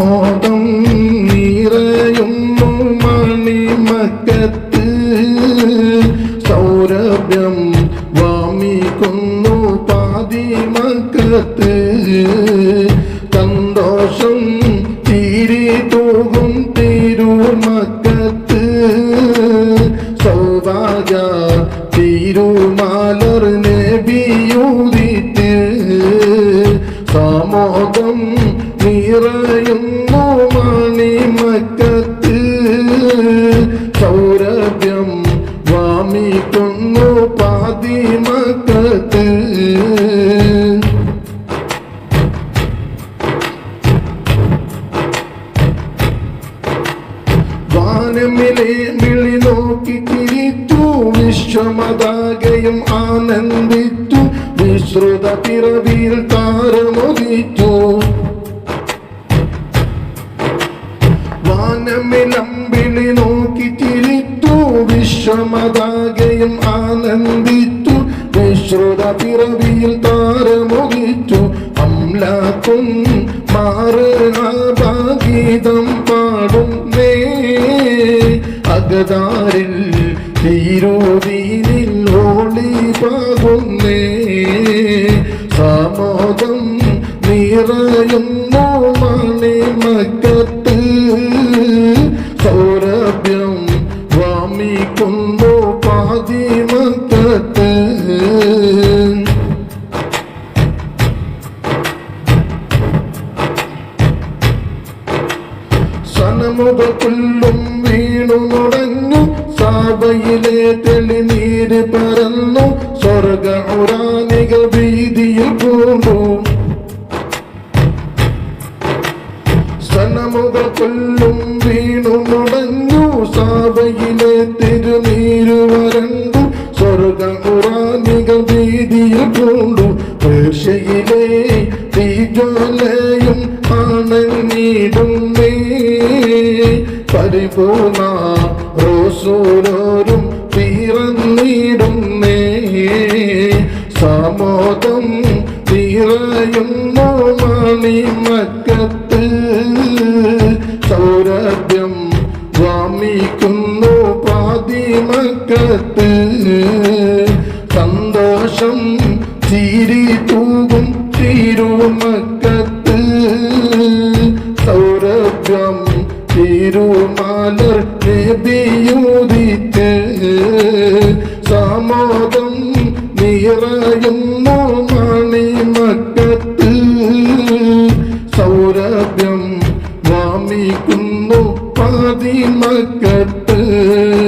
സാമോദം നിറയുന്നു മണിമക്കത്ത്. സൗരഭ്യം വാമിക്കുന്നു പാതിമക്കത്ത്. സന്തോഷം തീരി തൂകും തിരുമക്കത്ത്. സൗഭാഗ്യ തിരുമാലർ നബിയൂതിറ്റ് സാമോദം നിറയുന്നു മണിമക്കത്ത് സൗരഭ്യം വാമിക്കുന്നു പാതിമക്കത്ത് വാനമിലെ വിളി നോക്കി തിരിച്ചു വിശ്വമതാകയും ആനന്ദിച്ചു വിശ്രുത പിറവിയിൽ താരമൊതിച്ചു വാനമിലമ്പിളി നോക്കി ചിരിത്തു. വിശ്വമതാകയും ആനന്ദിച്ചു. വിശ്രുത പിറവിയിൽ താരമുഖിച്ചു അംലാക്കും മാറുകീതം പാടുന്നേ. അഗതാരിൽ തീരോദീനിൽ ഓളി പാകുന്നേ. സമോദം നിറയുന്നു മണിമക്കത്ത്. സൗരഭ്യം വാമിക്കുന്നു പാതിമക്കത്ത് സനമുഖുള്ളും വീണു നുടഞ്ഞു. സാബയിലെ തെളിനീര് പരന്നു. സ്വർഗ ഉറാനികൾ ഭീതിയിൽ പൂണ്ടു. സനമുഖുള്ളും വീണു മുടങ്ങു സാവയിലെ തിരുനീരു വരണ്ടു സ്വർഗ ഉറാനികൾ ഭീതിയിൽ പൂണ്ടു. പേർഷയിലെ തീജ്വാലയും ആണങ്ങിടുന്നേ പരിപൂർണ റോസൂരോരും പിറന്നിടുന്നേ. സാമോദം മണി മണിമക്കത്ത് സൗരഭ്യം വാമിക്കുന്നു പാതിമക്കത്ത് സന്തോഷം ചിരി തൂകും തിരുമക്കത്ത് സൗരഭ്യം തിരുമാലർ നബിയൂതിത്ത് സാമോദം നിറയുന്നു മണിമക്കത്ത് സൗരഭ്യം വാമിക്കുന്നു പാതിമക്കത്ത്